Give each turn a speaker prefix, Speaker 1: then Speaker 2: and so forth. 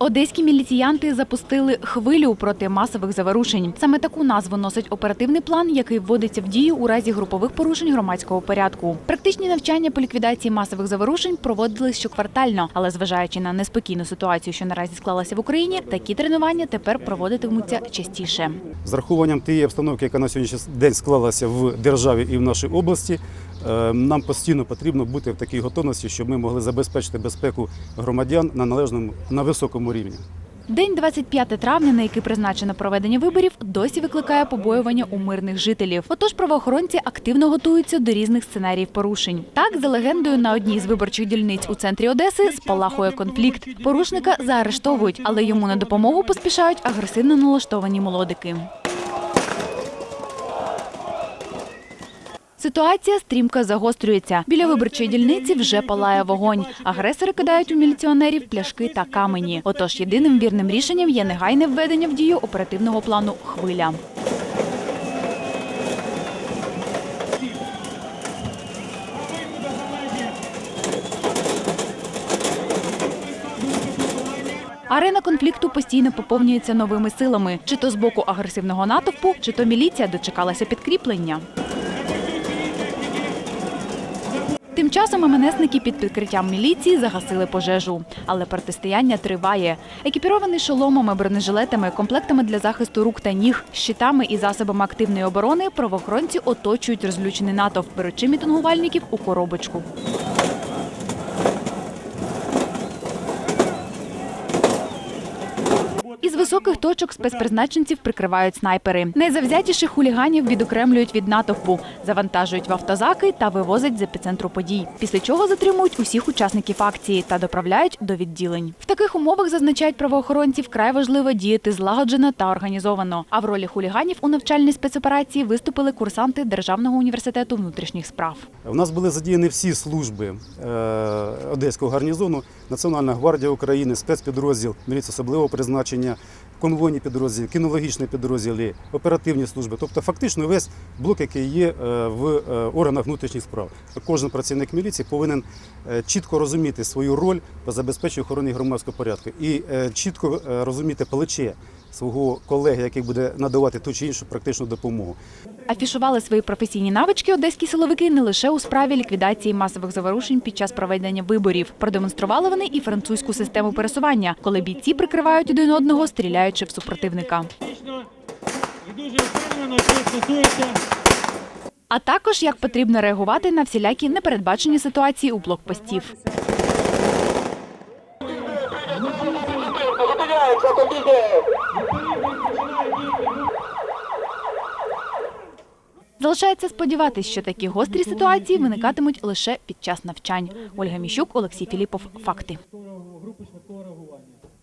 Speaker 1: Одеські міліціянти запустили хвилю проти масових заворушень. Саме таку назву носить оперативний план, який вводиться в дію у разі групових порушень громадського порядку. Практичні навчання по ліквідації масових заворушень проводились щоквартально, але зважаючи на неспокійну ситуацію, що наразі склалася в Україні, такі тренування тепер проводитимуться частіше.
Speaker 2: З рахуванням тієї обстановки, яка на сьогоднішній день склалася в державі і в нашій області, нам постійно потрібно бути в такій готовності, щоб ми могли забезпечити безпеку громадян на належному на високому рівні.
Speaker 1: День 25 травня, на який призначено проведення виборів, досі викликає побоювання у мирних жителів. Отож, правоохоронці активно готуються до різних сценаріїв порушень. Так, за легендою, на одній з виборчих дільниць у центрі Одеси спалахує конфлікт. Порушника заарештовують, але йому на допомогу поспішають агресивно налаштовані молодики. Ситуація стрімко загострюється. Біля виборчої дільниці вже палає вогонь. Агресори кидають у міліціонерів пляшки та камені. Отож, єдиним вірним рішенням є негайне введення в дію оперативного плану Хвиля. Арена конфлікту постійно поповнюється новими силами: чи то з боку агресивного натовпу, чи то міліція дочекалася підкріплення. Тим часом МНСники під підкриттям міліції загасили пожежу. Але протистояння триває. Екіпірований шоломами, бронежилетами, комплектами для захисту рук та ніг, щитами і засобами активної оборони правоохоронці оточують розлючений натовп, беручи мітингувальників у коробочку. Із високих точок спецпризначенців прикривають снайпери. Найзавзятіших хуліганів відокремлюють від натовпу, завантажують в автозаки та вивозять з епіцентру подій. Після чого затримують усіх учасників акції та доправляють до відділень. В таких умовах зазначають правоохоронці, вкрай важливо діяти злагоджено та організовано. А в ролі хуліганів у навчальній спецоперації виступили курсанти Державного університету внутрішніх справ.
Speaker 2: У нас були задіяні всі служби е, Одеського гарнізону, Національна гвардія України, спецпідрозділ, міліція особливого призначення, меня конвойні підрозділи, кінологічні підрозділи, оперативні служби. Тобто фактично весь блок, який є е, в е, органах внутрішніх справ. Кожен працівник міліції повинен е, чітко розуміти свою роль по забезпеченню охорони громадського порядку і чітко розуміти плече свого колеги, який буде надавати ту чи іншу практичну допомогу.
Speaker 1: Афішували свої професійні навички одеські силовики не лише у справі ліквідації масових заворушень під час проведення виборів. Продемонстрували вони і французьку систему пересування, коли бійці прикривають один одного, стріляючи в супротивника.
Speaker 3: Дуже впевнено, що стосується
Speaker 1: А також як потрібно реагувати на всілякі непередбачені ситуації у блокпостів. Залишається сподіватися, що такі гострі ситуації виникатимуть лише під час навчань. Ольга Міщук, Олексій Філіпов. Факти.